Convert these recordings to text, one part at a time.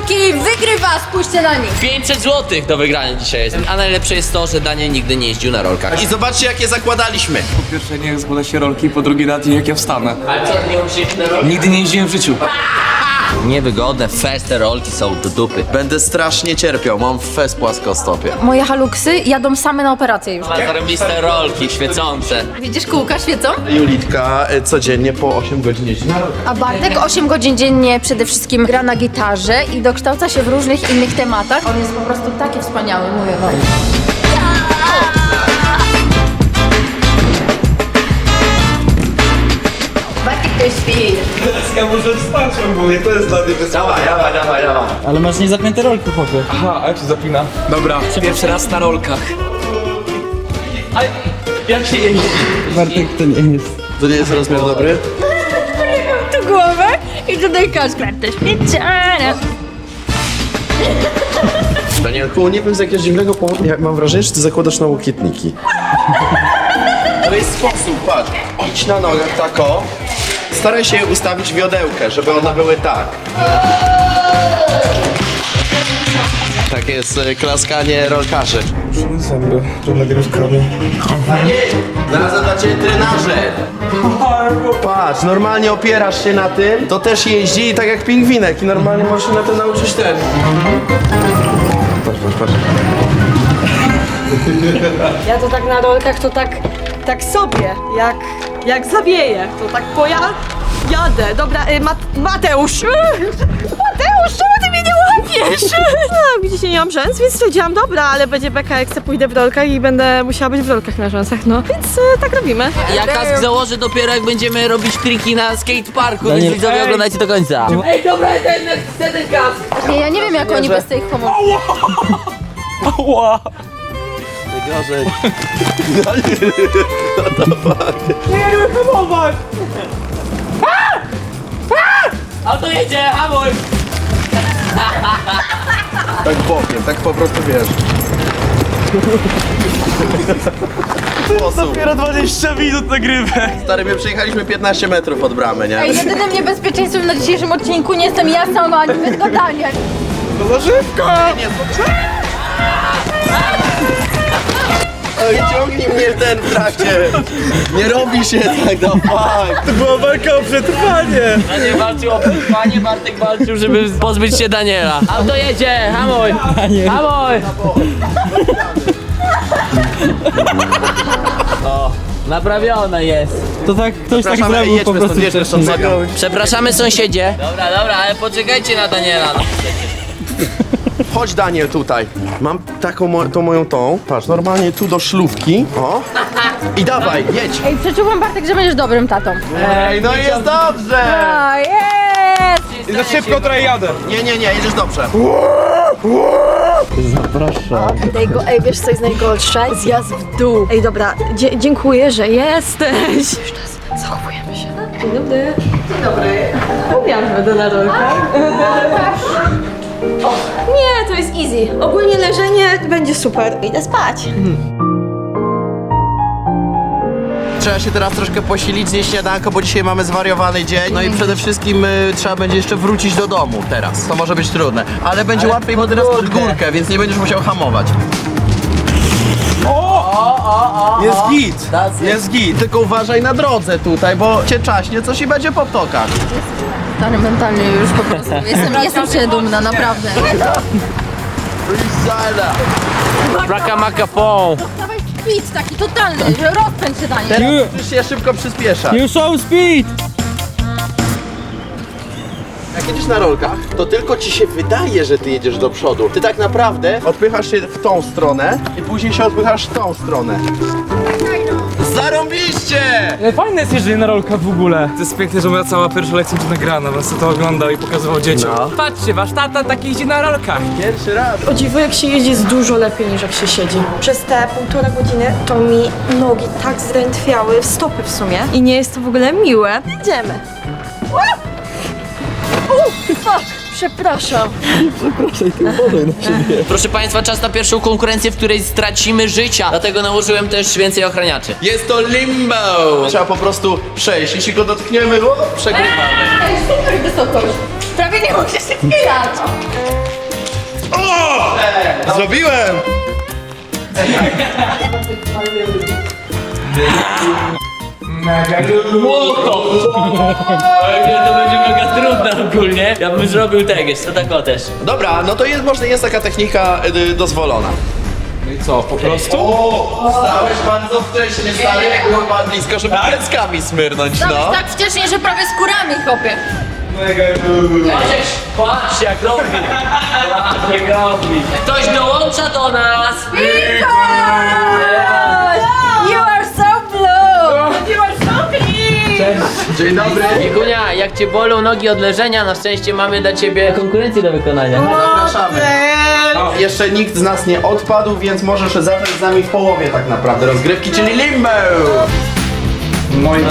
rolki wygrywa, spójrzcie na nich. 500 zł do wygrania dzisiaj jest. A najlepsze jest to, że Daniel nigdy nie jeździł na rolkach. I zobaczcie jakie zakładaliśmy. Po pierwsze nie składa się rolki, po drugie na dzień jak ja wstanę. Ale co, nie na rolkach? Nigdy nie jeździłem w życiu. Niewygodne, feste rolki są do dupy. Będę strasznie cierpiał, mam fez płaskostopie. Moje haluksy jadą same na operację już. Ma zarobiste rolki, świecące. Widzisz, kółka świecą? Julitka y, codziennie po 8 godzin jeździ na. A Bartek 8 godzin dziennie przede wszystkim gra na gitarze i dokształca się w różnych innych tematach. On jest po prostu taki wspaniały, mówię wam. Jest świr. Ja muszę wstać ogólnie, to jest dla mnie Dawaj, dawaj, dawaj, dawaj. Ale masz niezapięte rolki, chłopie. Aha, a jak się zapina? Dobra, pierwszy raz na rolkach. Bartek to nie jest. To nie jest rozmiar dobry? Tu głowę i tutaj kaczka. To śmieciara. Danielku, nie wiem z jakiegoś dziwnego powodu, ja mam wrażenie, że ty zakładasz na łokietniki. To jest sposób, patrz. Idź na nogach tako. Staraj się ustawić wiodełkę, żeby one były tak. Tak jest y, klaskanie rolkarzy. Zęby, to nagrywkami. Zaraz dla ciebie trenażer. Patrz, normalnie opierasz się na tym, to też jeździ i tak jak pingwinek i normalnie możesz się na tym nauczyć też. Patrz, patrz, patrz. Ja to tak na rolkach to tak, tak sobie, jak, jak zawieję, to tak poja... Jadę, dobra, y, Mat Mateusz! Mateusz, czemu ty mnie nie łapiesz? No, widzicie, nie mam rzęs, więc stwierdziłam, dobra, ale będzie beka, jak se pójdę w rolkach i będę musiała być w rolkach na rzęsach, no. Więc y, tak robimy. Ja kask założę dopiero jak będziemy robić triki na skateparku, Daniel, więc widzowie oglądajcie do końca. Ej, dobra, ten, ten, ten kask. Nie, ja nie wiem, jak oni bez tej pomocy. Ła! Najgorzej. A to jedzie, hamuj! Tak bokiem, tak po prostu wiesz. Sposób. Dopiero 20 minut nagrywek. Stary, my przejechaliśmy 15 metrów od bramy, nie? Ej, jedynym niebezpieczeństwem na dzisiejszym odcinku nie jestem ja sama, ani tylko Daniel. To za szybko! Oj, ciągnij mnie ten w trakcie. Nie robi się tak, no fuck. To była walka o przetrwanie! Daniel walczył o przetrwanie, Bartek walczył, żeby pozbyć się Daniela. Auto jedzie, hamuj! Hamuj! O, naprawione jest. To tak ktoś tak Przepraszamy, zrobił po jedźmy prostu stąd, jedźmy stąd, wcześniej. błagam. Przepraszamy sąsiedzie. Dobra, dobra, ale poczekajcie na Daniela. Chodź Daniel tutaj. Mam taką mo tą moją tą. Patrz, normalnie tu do szlówki. O. I dawaj, jedź. Ej, przeczułam Bartek, że będziesz dobrym tatą. Ej, no jest dobrze. A, jest! I za szybko trochę jadę. Nie, nie, nie, jedziesz dobrze. Ej, go, ej, wiesz co jest najgorsze? Zjazd w dół. Ej, dobra, dzie dziękuję, że jesteś. Już nas zachowujemy się. Dzień dobry. Dzień dobry. Mówiłam, że będę na rolkach. O, nie, to jest easy. Ogólnie leżenie będzie super. Idę spać. Trzeba się teraz troszkę posilić, zjeść śniadanko, bo dzisiaj mamy zwariowany dzień. No i przede wszystkim y, trzeba będzie jeszcze wrócić do domu teraz. To może być trudne. Ale będzie łatwiej, bo teraz pod górkę, więc nie będziesz musiał hamować. Jest git! Jest git! Tylko uważaj na drodze tutaj, bo cię czaśnie coś i będzie po ptokach. Stary mentalnie już po prostu. Jestem, jestem się dumna, naprawdę. Freestyler! Braka maka. Dawaj speed taki totalny, że rozpędź się Daniel. Teraz musisz się szybko przyspieszać. You show speed! Jedziesz na rolkach, to tylko ci się wydaje, że ty jedziesz do przodu. Ty tak naprawdę odpychasz się w tą stronę i później się odpychasz w tą stronę. Zarąbiście! Ale fajne jest jeżdżenie na rolkach w ogóle. To jest piękne, że moja cała pierwsza lekcja będzie nagrana, będę sobie to oglądał i pokazywał dzieciom. No. Patrzcie, wasz tata tak jeździ na rolkach. Pierwszy raz. O dziwo, jak się jeździ jest dużo lepiej niż jak się siedzi. Przez te półtora godziny to mi nogi tak zdrętwiały, stopy w sumie. I nie jest to w ogóle miłe. Idziemy. Fuck, przepraszam. Proszę Państwa, czas na pierwszą konkurencję, w której stracimy życia. Dlatego nałożyłem też więcej ochraniaczy. Jest to limbo! Trzeba po prostu przejść. Jeśli go dotkniemy, o, przegrywamy. Ej, super wysokość. Prawie nie mogę się wspierać. Zrobiłem! To będzie mega trudne ogólnie. Ja bym zrobił teges, to tak o też. Dobra, no to jest, może jest taka technika y, dozwolona. No i co, po prostu? O, stałeś bardzo wcześnie, stary, jak blisko, żeby pleckami smyrnąć, no. Tak wcześnie, że prawie skórami chopie. Patrz jak robi. Patrz jak robi. Ktoś dołącza do nas. You Dzień dobry. Biegunia, jak cię bolą nogi od leżenia, na szczęście mamy dla ciebie konkurencję do wykonania. Zapraszamy. Jeszcze nikt z nas nie odpadł, więc możesz zacząć z nami w połowie tak naprawdę rozgrywki, czyli limbo! Moi...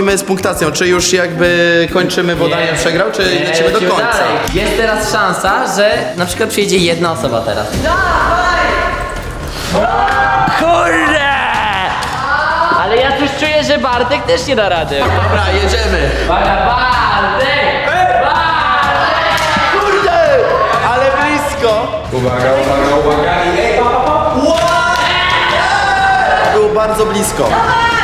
robimy z punktacją? Czy już jakby kończymy, bo Daniel przegrał, czy lecimy do końca? dalej. Jest teraz szansa, że na przykład przyjedzie jedna osoba teraz. Kurde! Ale ja coś czuję, że Bartek też nie da rady. Dobra, jedziemy. Uwaga, Bartek! Kurde! Ale blisko! Uwaga, uwaga, uwaga. Było bardzo blisko. Kto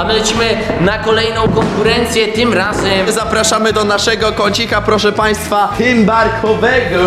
a my lecimy na kolejną konkurencję, tym razem Zapraszamy do naszego kącika, proszę Państwa, tymbarkowego.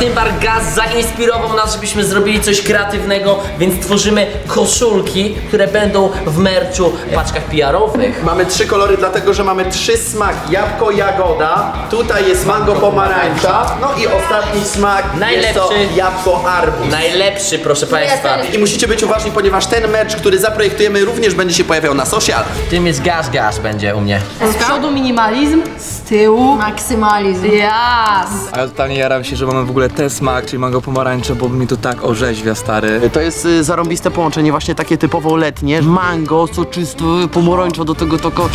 Tymbar Gaz zainspirował nas, żebyśmy zrobili coś kreatywnego, więc tworzymy koszulki, które będą w merczu, paczkach PR-owych. Mamy trzy kolory, dlatego że mamy trzy smaki. Jabłko, jagoda, tutaj jest mango, pomarańcza, no i ostatni smak jest to Najlepszy. jabłko, arbuz. Najlepszy, proszę Państwa. I musicie być uważni, ponieważ ten mecz, który zaprojektujemy, również będzie się pojawiał na social. Tym jest Gaz Gaz będzie u mnie. Z przodu minimalizm, z tyłu Maksymalizm. jas. A ja totalnie jaram się, że mamy w ogóle ten smak, czyli mango pomarańcze, bo mi to tak orzeźwia, stary. To jest y, zarąbiste połączenie, właśnie takie typowo letnie. Mango, soczyste, pomarańcza do tego tylko...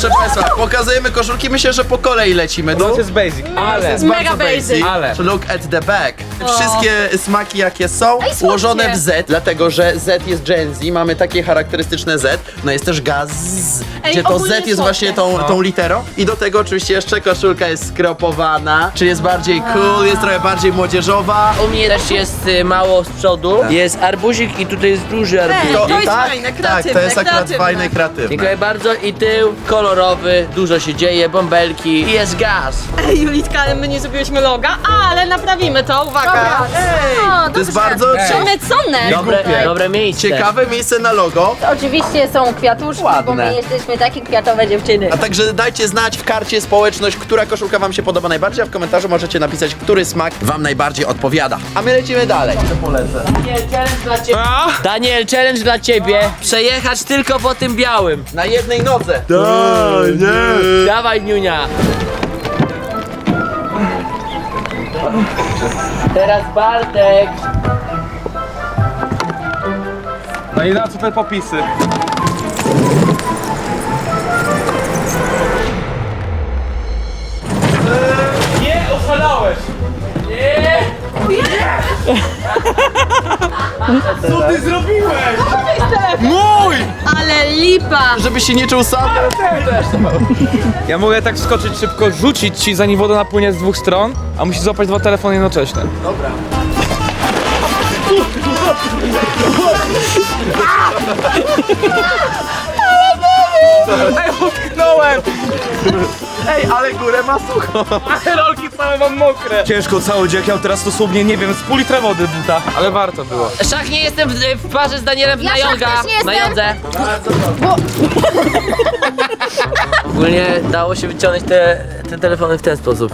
Proszę Państwa, pokazujemy koszulki. Myślę, że po kolei lecimy. To jest basic, ale... jest Mega bardzo basic. Ale- Look at the back. Wszystkie smaki jakie są, słodkie. ułożone w Z, dlatego że Z jest Gen Z, mamy takie charakterystyczne Z, no jest też gaz, Ej, gdzie to ogólnie Z jest słodkie. właśnie tą, tą literą i do tego oczywiście jeszcze koszulka jest skropowana, czyli jest bardziej cool, jest trochę bardziej młodzieżowa. U mnie też jest y, mało z przodu. Jest arbuzik i tutaj jest duży arbuzik. To jest tak, fajne, tak, to kreatywne, jest akurat kreatywne. fajne kreatywne. Dziękuję bardzo i tył kolorowy, dużo się dzieje, bąbelki i jest gaz. Ej, Julitka, ale my nie zrobiłyśmy loga, ale naprawimy to, uwaga. Dobra. O, To jest bardzo Przemycone. Dobre, dobre miejsce. ciekawe miejsce na logo, Oczywiście są kwiatuszki, bo Ładne. my jesteśmy takie kwiatowe dziewczyny. a także dajcie znać w karcie społeczność, która koszulka wam się podoba najbardziej, a w komentarzu możecie napisać, który smak wam najbardziej odpowiada. A my lecimy dalej. Daniel, challenge dla ciebie. Daniel, challenge dla ciebie. Przejechać tylko po tym białym. Na jednej nodze. Dawaj, Niunia. Teraz Bartek. No i na co te popisy? Nie, oszalałeś! Co ty zrobiłeś? Mój! Ale lipa. Żeby się nie czuł sam. Ja mogę tak wskoczyć szybko, rzucić ci zanim woda napłynie z dwóch stron, a musisz złapać dwa telefony jednocześnie. Dobra. Utknąłem! Ej, ale górę ma sucho. Te rolki całe mam mokre. Ciężko cały dzień, ja teraz dosłownie, nie wiem, z pół litra wody w butach. Ale warto było. Szach nie jestem w, w parze z Danielem Ja na szach Jonga. też nie jestem. Na Jondze. Ogólnie dało się wyciągnąć te, te telefony w ten sposób.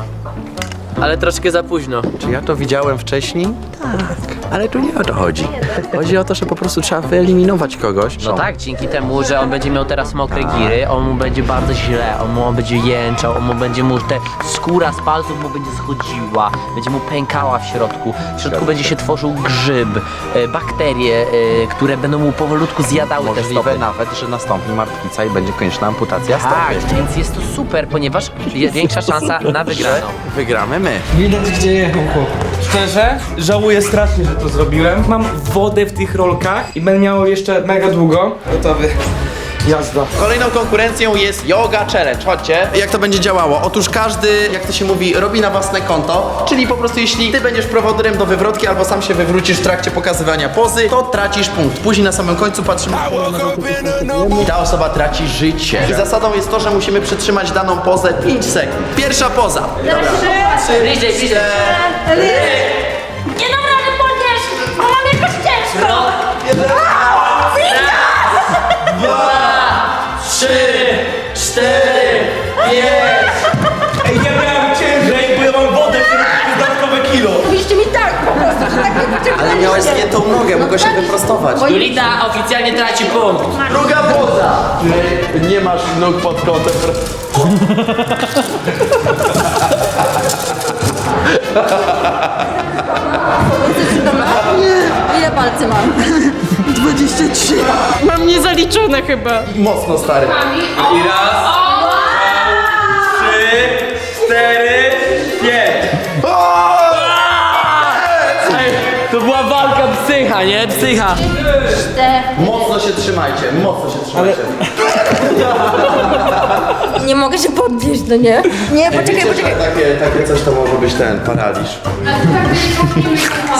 Ale troszkę za późno. Czy ja to widziałem wcześniej? Tak. Ale tu nie o to chodzi. Chodzi o to, że po prostu trzeba wyeliminować kogoś. No tak, dzięki temu, że on będzie miał teraz mokre giry, on mu będzie bardzo źle, on mu on będzie jęczał, on mu będzie mu te skóra z palców mu będzie schodziła, będzie mu pękała w środku, w środku będzie się tworzył grzyb, e, bakterie, e, które będą mu powolutku zjadały te Możliwe stopy. nawet, że nastąpi martwica i będzie konieczna amputacja Tak, stopy. więc jest to super, ponieważ jest większa szansa na wygraną. Wygramy my. Widać gdzie jechał chłop. Szczerze, żałuję strasznie, że to zrobiłem. Mam wodę w tych rolkach i będę miał jeszcze mega długo. Gotowy. Jazda. Kolejną konkurencją jest Yoga Challenge. Chodźcie. Jak to będzie działało? Otóż każdy, jak to się mówi, robi na własne konto, czyli po prostu jeśli ty będziesz prowodyrem do wywrotki albo sam się wywrócisz w trakcie pokazywania pozy, to tracisz punkt. Później na samym końcu patrzymy i ta osoba traci życie. I zasadą jest to, że musimy przytrzymać daną pozę 5 sekund. Pierwsza poza. Trzy, Bliżej, bliżej. Nie dam rady podnieść! Bo mam jakoś ciężko! Miałeś zgiętą nogę, mogłeś się wyprostować. Julita oficjalnie traci punkt. Druga poza. Ty nie masz nóg pod kątem. Ile palcy mam? Mam niezaliczone chyba. Mocno stary. I raz, dwa, trzy, cztery, pięć. To była walka psycha, nie? Psycha. Mocno się trzymajcie, mocno się trzymajcie. Nie mogę się podnieść, no nie? Nie, poczekaj, Wiecie, poczekaj. że Takie, takie coś to może być ten paraliż.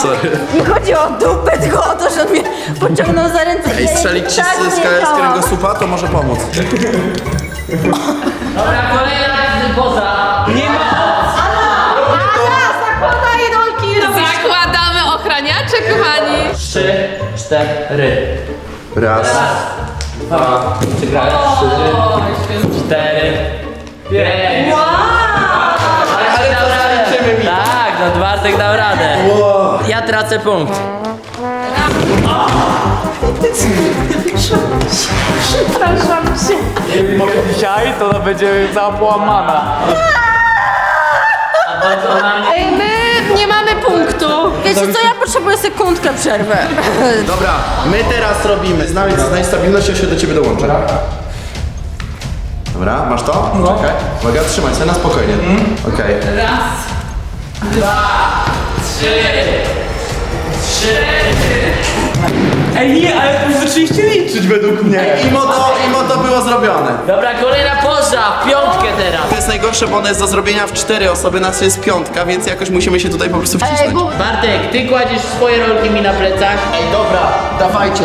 Sorry. Nie chodzi o dupę, tylko o to, że on mnie pociągnął za ręce. Ej, strzelić ci Tak z, z, nie z działa. kręgosłupa to może pomóc. Dobra, kolejna poza. Trzy, cztery. Raz. Dwa, przegrałem. Trzy, cztery, pięć. Ale to zaliczymy mi. Tak, no Bartek dał radę. Ja tracę punkt. Dzisiaj to będzie cała połamana. Ej, my nie mamy punktu. Wiecie co, ja potrzebuję sekundkę przerwy. Dobra, my teraz robimy. Znaleźć z najstabilnością się do ciebie dołączę. Dobra, masz to? No. Czekaj. Uwaga, trzymaj się na spokojnie. Okej. Ej, nie, ale to zaczęliście liczyć według mnie. Imo to, imo to było zrobione. Dobra, kolejna poza. Piątkę teraz. To jest najgorsze, bo ono jest do zrobienia w cztery osoby, nas jest piątka, więc jakoś musimy się tutaj po prostu wcisnąć. Bartek, ty kładziesz swoje rolki mi na plecach. Ej, dobra, dawajcie.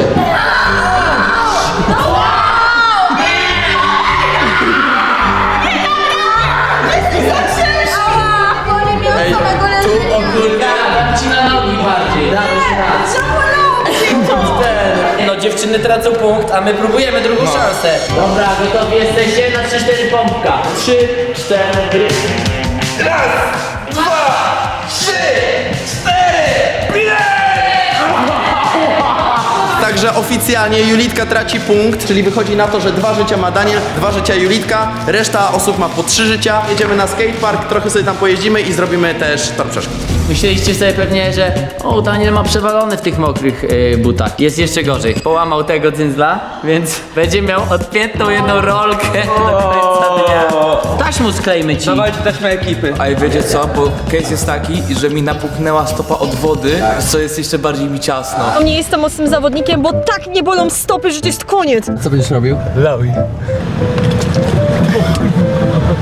Dziewczyny tracą punkt, a my próbujemy drugą szansę. Dobra, gotowi jesteście na 3-4 pompka. 3, 4. Także oficjalnie Julitka traci punkt, czyli wychodzi na to, że dwa życia ma Daniel, dwa życia Julitka, reszta osób ma po trzy życia. Jedziemy na skatepark, trochę sobie tam pojeździmy i zrobimy też tor przeszkód. Myśleliście sobie pewnie, że o, Daniel ma przewalony w tych mokrych y, butach. Jest jeszcze gorzej. Połamał tego cyndla, więc będzie miał odpiętą jedną rolkę do końca dnia. Taśmu sklejmy ci. Dawajcie taśmę ekipy. A i wiecie co, bo case jest taki, że mi napuknęła stopa od wody, co jest jeszcze bardziej mi ciasno. Nie jestem mocnym zawodnikiem, bo tak mnie bolą stopy, że to jest koniec. Co będziesz robił?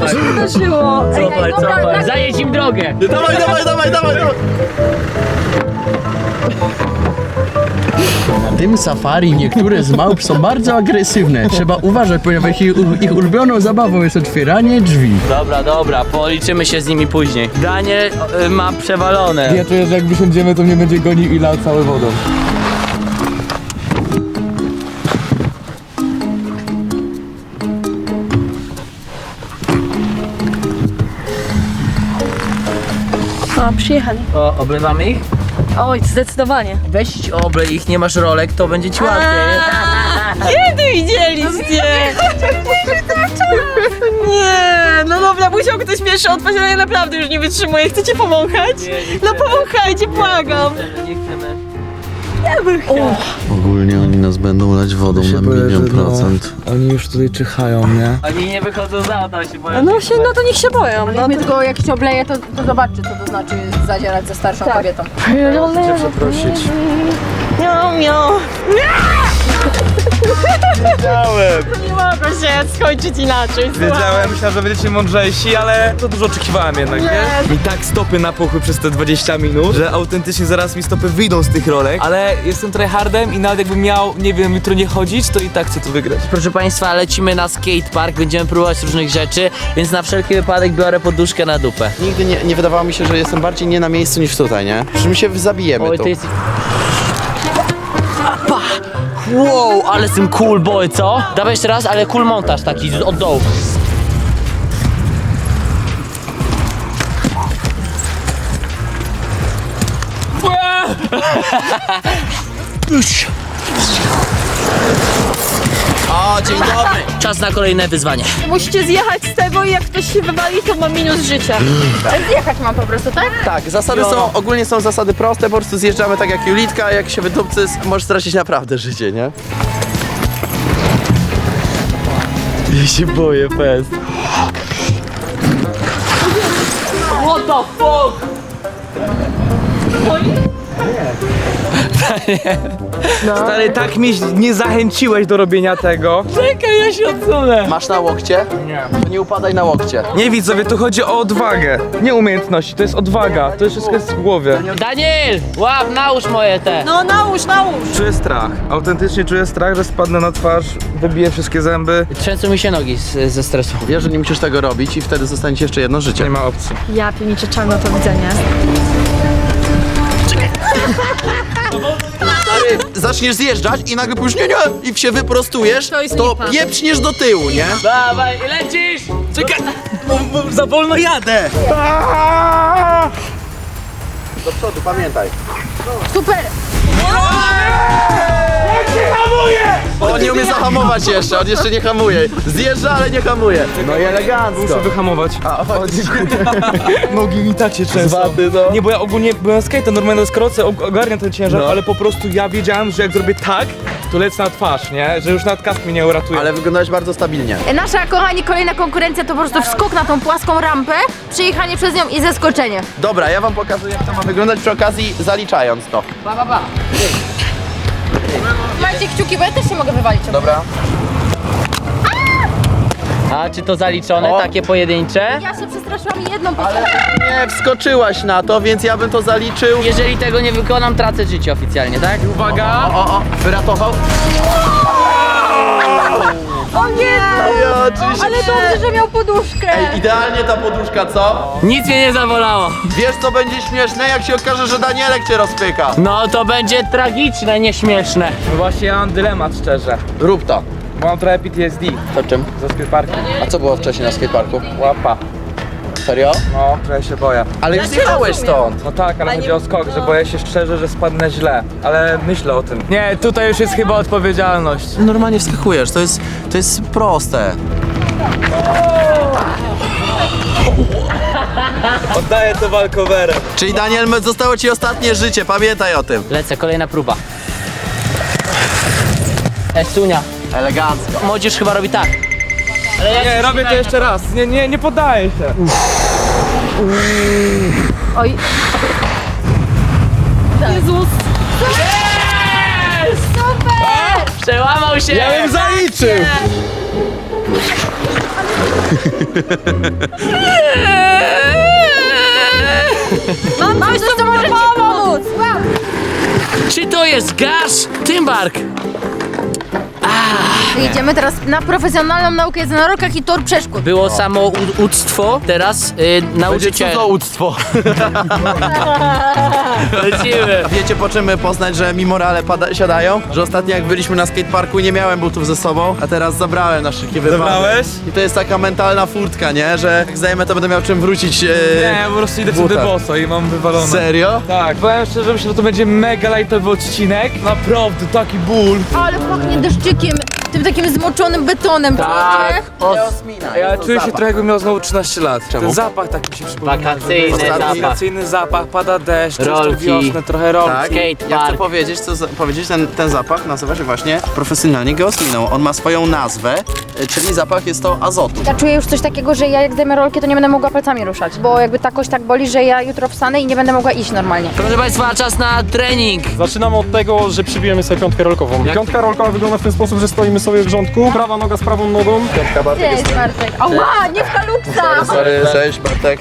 Laui. Wydarzyło. Ej, Cofaj, cofaj. Zajedź im drogę. Dawaj, dawaj, dawaj, dawaj, dawaj! Na tym safari niektóre z małp są bardzo agresywne. Trzeba uważać, ponieważ ich, ich ulubioną zabawą jest otwieranie drzwi. Dobra, dobra, policzymy się z nimi później. Daniel y, ma przewalone. Ja czuję, że jak wysiądziemy, to mnie będzie gonił i lał całą wodą. Przyjechali. O, oblewamy ich? Oj, zdecydowanie. Weź oblej ich, nie masz rolek, to będzie ci łatwiej. Kiedy widzieliście? Nie, no dobra, musiał ktoś pierwszy odpaść, ale ja naprawdę już nie wytrzymuję. Chcecie pomąchać? No pomąchajcie, błagam. Nie chcemy. Ogólnie oni nas będą lać wodą na milion procent. Oni już tutaj czyhają, nie? Oni nie wychodzą za to, się boją. No się, no to niech się boją. No Mnie tylko jak się obleje, to, to zobaczy, co to znaczy zadzierać ze starszą kobietą. Chcę przeprosić. Miau, miau. Wiedziałem! Nie mogło się skończyć inaczej. Wiedziałem, myślałem, że będziecie mądrzejsi, ale to dużo oczekiwałem jednak, nie? I tak stopy napuchły przez te 20 minut, że autentycznie zaraz mi stopy wyjdą z tych rolek, ale jestem tryhardem i nawet jakbym miał, nie wiem, jutro nie chodzić, to i tak chcę tu wygrać. Proszę Państwa, lecimy na skatepark, będziemy próbować różnych rzeczy, więc na wszelki wypadek biorę poduszkę na dupę. Nigdy nie, nie wydawało mi się, że jestem bardziej nie na miejscu niż tutaj, nie? Że my się zabijemy Oj, tu. to jest... Wow, ale jestem cool boy, co? Dawaj jeszcze raz, ale cool montaż taki z- od dołu. O, dzień dobry! Czas na kolejne wyzwanie. Musicie zjechać z tego i jak ktoś się wywali, to ma minus życia. Ale zjechać mam po prostu, tak? Tak, zasady są, ogólnie są zasady proste, po prostu zjeżdżamy tak jak Julitka, jak się wydupcy, możesz stracić naprawdę życie, nie? Ja się boję, fest. What the fuck? Stary, tak mnie nie zachęciłeś do robienia tego. Czekaj, ja się odsunę. Masz na łokcie? Nie. To nie upadaj na łokcie. Nie widzowie, tu chodzi o odwagę. Nie umiejętności, to jest odwaga. To jest wszystko jest w głowie. Daniel, łap, nałóż moje te. No nałóż, nałóż. Czuję strach. Autentycznie czuję strach, że spadnę na twarz, wybiję wszystkie zęby. Trzęsą mi się nogi z, ze stresu. Wiesz, że nie musisz tego robić i wtedy zostanie ci jeszcze jedno życie. Nie ma opcji. Ja pienicze czarno to widzenie. Zaczniesz zjeżdżać i nagle pójdziesz nie, nie, i się wyprostujesz, To jest to lipa. pieprzniesz do tyłu, nie? Dawaj, lecisz! Czekaj! Za wolno jadę! Do przodu, pamiętaj. Super! On nie umie zahamować jeszcze, on jeszcze nie hamuje. Zjeżdża, ale nie hamuje. No i elegancko. Muszę wyhamować. A, o, Nogi mi tak się trzęsą. Zwaty, no. Nie, bo ja ogólnie byłem skate, normalnie na skroce og- ogarniam ten ciężar, No. ale po prostu ja wiedziałem, że jak zrobię tak, to lecę na twarz, nie? Że już nawet kask mnie nie uratuje. Ale wyglądałeś bardzo stabilnie. Nasza, kochani, kolejna konkurencja to po prostu wskok na tą płaską rampę, przejechanie przez nią i zeskoczenie. Dobra, ja wam pokazuję jak to ma wyglądać przy okazji zaliczając to. Ba, ba, ba. Macie kciuki, bo ja też się mogę wywalić. Dobra. A czy to zaliczone, O. takie pojedyncze? Ja się przestraszyłam jedną po Ale nie wskoczyłaś na to, więc ja bym to zaliczył. Jeżeli tego nie wykonam, tracę życie oficjalnie, tak? Uwaga! O, o, wyratował. O nie! Ja oczywiście. Ale dobrze, że miał poduszkę. Ej, idealnie ta poduszka, co? Nic mnie nie zawolało. Wiesz co będzie śmieszne, jak się okaże, że Danielek cię rozpyka. No to będzie tragiczne, nieśmieszne. No właśnie ja mam dylemat szczerze. Rób to. Mam trochę PTSD To czym? za skateparkiem. A co było wcześniej na skateparku? Łapa. Serio? No, trochę się boję. Ale już zjechałeś stąd. No tak, ale chodzi o skok, że boję się szczerze, że spadnę źle. Ale myślę o tym. Nie, tutaj już jest chyba odpowiedzialność. Normalnie wskakujesz, to jest, to jest proste. Oddaję to walkowerem. Czyli Daniel, zostało ci ostatnie życie, pamiętaj o tym. Lecę, kolejna próba. Estunia. Elegancko. Młodzież chyba robi tak. Ale ja Nie, robię to jeszcze raz. Nie, nie, nie poddaję się. Oj. Jezus. Super! Przełamał się! Ja bym zaliczył! Mam Mam coś, co może ci pomóc! Wow. Czy to jest gaz? Tymbark! Idziemy teraz na profesjonalną naukę jest na rokach i tor przeszkód. Było samouctwo, teraz y, nauczyciel. cudzołództwo. Lecimy. Wiecie po czym poznać, że mi morale pada- siadają? Że ostatnio jak byliśmy na skateparku nie miałem butów ze sobą, a teraz zabrałem na szybkie wypady. Zabrałeś? I to jest taka mentalna furtka, nie? Że jak zajmę to będę miał czym wrócić. E... Nie, po prostu idę Buta. wtedy boso i mam wywalone. Serio? Tak, powiem szczerze, myślę, że to będzie mega lightowy odcinek. Naprawdę, taki ból. Ale pachnie deszczykiem, tym takim zmoczonym betonem, Tak, czujecie? o, Ja czuję się trochę jakbym miał znowu 13 lat. Ten zapach tak mi się przypomina. wakacyjny zapach. Wakacyjny zapach, pada deszcz, Rolki. wiosnę, trochę rolki. Tak. Skate Ja chcę park. powiedzieć, co za- powiedzieć, ten, ten zapach nazywa się właśnie profesjonalnie geosminą. On ma swoją nazwę, e, czyli zapach jest to azotu. Ja czuję już coś takiego, że ja jak zdejmę rolkę, to nie będę mogła palcami ruszać, bo jakby ta kość tak boli, że ja jutro wstanę i nie będę mogła iść normalnie. Proszę Państwa, czas na trening. Zaczynamy od tego, że przybijemy sobie piątkę rolkową. Piątka rolkowa wygląda w ten sposób, że stoimy sobie w rządku, prawa noga z prawą nogą. Piątka Bartek jest Cześć Bartek. Ała, nie w kaluksa! Sorry, cześć Bartek.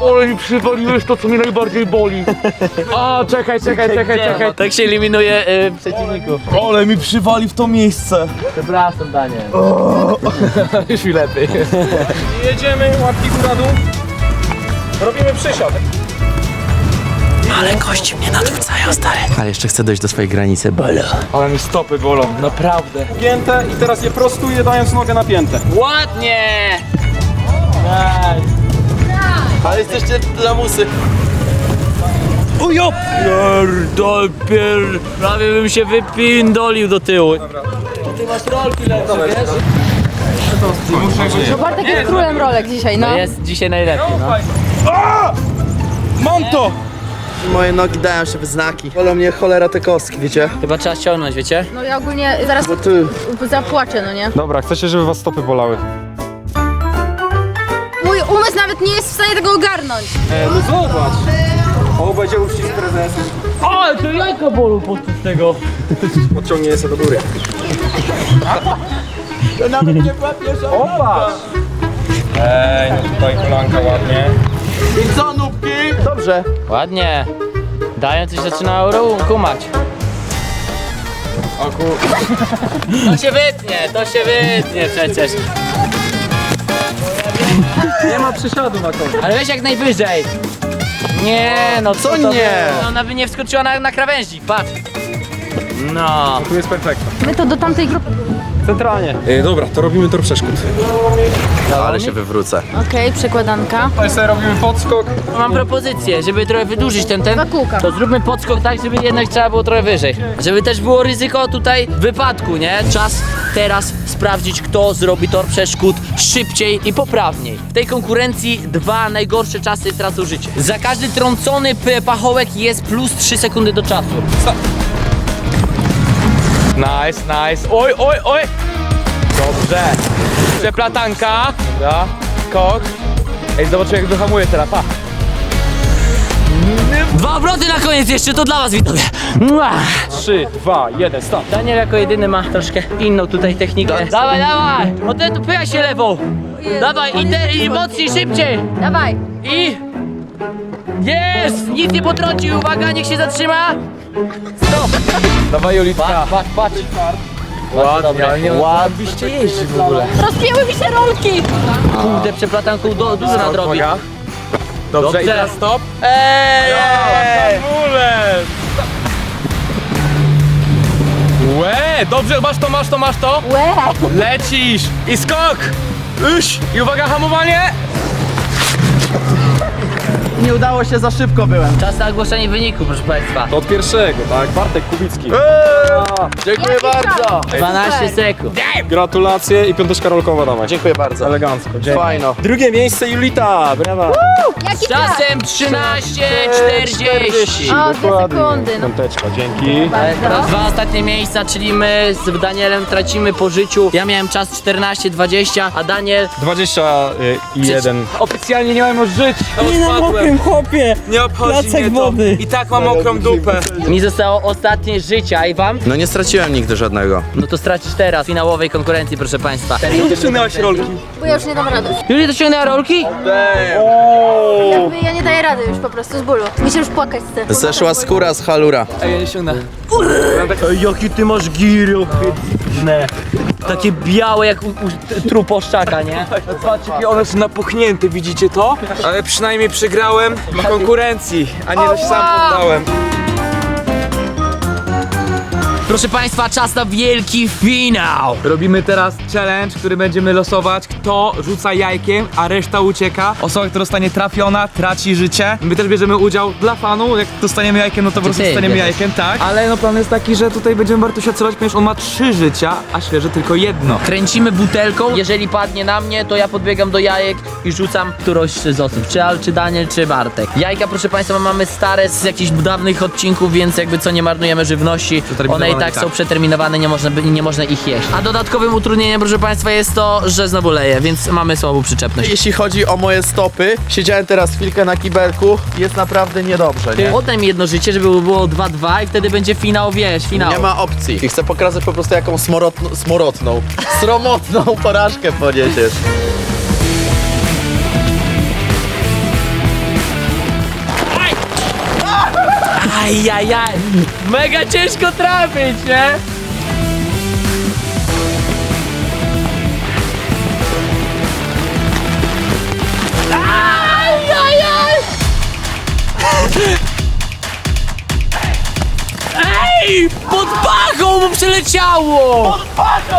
Ale mi przywaliłeś to, co mnie najbardziej boli. A, czekaj, czekaj, czekaj, czekaj. Tak się eliminuje y, przeciwników. Ale mi przywali w to miejsce. Przepraszam, Daniel. Już mi lepiej. Jedziemy, łapki góra dół. Robimy przysiad. Ale kości mnie nadrzucają, stary. Ale jeszcze chcę dojść do swojej granicy, bolo. Ale mi stopy bolą, naprawdę. Piętę i teraz je prostuję, dając nogę na piętę. Ładnie! Ale jesteście lamusy. Ujo! Pierdol, pier... Prawie bym się wypindolił do tyłu. Ty masz rolki lepsze, wiesz? Bo Bartek jest królem rolek dzisiaj, no. To jest dzisiaj najlepiej, no. Mam to! Moje nogi dają się w znaki. Bolą mnie cholera te kostki, wiecie? Chyba trzeba ściągnąć, wiecie? No ja ogólnie zaraz Bo ty... zapłaczę, no nie? Dobra, chcecie, żeby was stopy bolały. Mój umysł nawet nie jest w stanie tego ogarnąć. E, no zobacz. O, będzie uścisk prezes. Ale to jajka bolą podczas tego. Podciągnie je sobie do góry. To nawet nie łapiesz, Opa! Ej, no tutaj kolanka ładnie. I co, nubki? Dobrze. Ładnie. Dają coś zaczyna ru- kumać. O kur... To się wytnie, to się wytnie przecież. Nie ma przysiadu na końcu. Ale weź jak najwyżej. Nie, no co, Co to nie? było? Ona by nie wskoczyła na, na krawędzi, patrz. No. Tu jest perfekta. My to do tamtej grupy. Centralnie. E, dobra, to robimy tor przeszkód. Ale się wywrócę. Okej, przekładanka. Tutaj sobie robimy podskok. Mam propozycję, żeby trochę wydłużyć ten ten. Dwa kółka. To zróbmy podskok tak, żeby jednak trzeba było trochę wyżej. Żeby też było ryzyko tutaj wypadku, nie? Czas teraz sprawdzić, kto zrobi tor przeszkód szybciej i poprawniej. W tej konkurencji dwa najgorsze czasy tracą życie. Za każdy trącony p- pachołek jest plus 3 sekundy do czasu. Nice, nice. Oj, oj, oj! Dobrze. Przeplatanka. Dobra. Skok. Ej, zobaczę jak wyhamuje teraz, pa. Dwa obroty na koniec jeszcze, to dla was widzowie. Mua. 3, 2, 1, start. Daniel jako jedyny ma troszkę inną tutaj technikę. Dawaj, dawaj! O ten tu pyja się lewą. Dawaj, i, te, i mocniej, szybciej. Dawaj. I... Jest! Nic nie potrącił, uwaga, niech się zatrzyma. Dawaj Julitka. Patrz, patrz, patrz. Ładnie, ale nie Ładnie. jeździ w ogóle. Rozpięły mi się rolki. Kurde, przeplatanką do, dużo nadrobi. Uwaga. Dobrze, Dobrze. i teraz stop. Ej! Hamulec! Łe, dobrze, masz to, masz to, masz to. Łe. Lecisz i skok. Uś. I uwaga, hamowanie. Nie udało się, za szybko byłem. Czas na ogłoszenie wyniku, proszę Państwa. To od pierwszego, tak? Bartek Kubicki. Dziękuję Jaki bardzo. 12 sekund. Gratulacje i piąteczka rolkowa dawaj. Dziękuję bardzo. Elegancko, dzięki. Fajno. Drugie miejsce Julita, brawa. Jaki czasem 13.40. O, dwie sekundy. No. Piąteczka, dzięki. Bardzo. dwa ostatnie miejsca, czyli my z Danielem tracimy po życiu. Ja miałem czas 14.20, a Daniel 21. Oficjalnie nie mam już żyć. Mokrym tym, chłopie! Nie obchodzi Placek mnie to. wody. I tak mam mokrą dupę. Mi zostało ostatnie życia i wam? No nie straciłem nigdy żadnego. No to stracisz teraz w finałowej konkurencji, proszę państwa. Ty ściągnęłaś rolki. Bo ja już nie dam rady. Julia dociągnęła rolki? Jakby ja nie daję rady już po prostu z bólu. Mi się już płakać chce. Zeszła skóra z halura. Ej, ja nie ściągnę. Jaki ty masz giry Takie białe jak u, u truposzczaka, nie? Patrz, jakie one są napuchnięte, widzicie to? Ale przynajmniej przegrałem w konkurencji, a nie się sam poddałem. Proszę państwa, czas na wielki finał. Robimy teraz challenge, który będziemy losować, kto rzuca jajkiem, a reszta ucieka. Osoba, która zostanie trafiona, traci życie. My też bierzemy udział dla fanu, jak dostaniemy jajkiem, no to po prostu ty dostaniemy bierzesz. jajkiem, tak. Ale no plan jest taki, że tutaj będziemy Bartusia celować, ponieważ on ma trzy życia, a świeże tylko jedno. Kręcimy butelką. Jeżeli padnie na mnie, to ja podbiegam do jajek i rzucam którąś z osób. Czy Al, czy Daniel, czy Bartek. Jajka, proszę państwa, mamy stare z jakichś dawnych odcinków, więc jakby co nie marnujemy żywności. One i tak tak. są przeterminowane, nie można, by- nie można ich jeść. A dodatkowym utrudnieniem, proszę państwa, jest to, że znowu leje, więc mamy słabą przyczepność. Jeśli chodzi o moje stopy, siedziałem teraz chwilkę na kibelku, jest naprawdę niedobrze, nie? Mi jedno życie, żeby było 2-2 i wtedy będzie finał, wiesz, finał. Nie ma opcji. I chcę pokazać po prostu jaką smorotną, smorotną, sromotną porażkę poniesiesz. Ajajaj, mega ciężko trafić, nie? Ajajaj! Ej, pod pachą mu przeleciało! Pod pachą!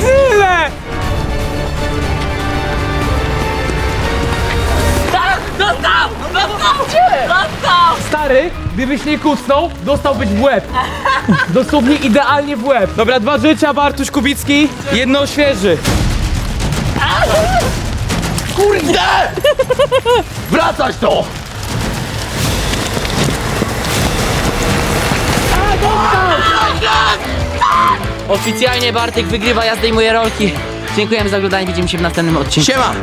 Tyle! Dostał! Dostał! Dostał! Stary, gdybyś nie kucnął, dostałbyś w łeb. Dosłownie idealnie w łeb. Dobra, dwa życia, Bartuś Kubicki, jedno świeży. Wracać to! Oficjalnie Bartek wygrywa, ja zdejmuję rolki. Dziękujemy za oglądanie, widzimy się w następnym odcinku. Siema!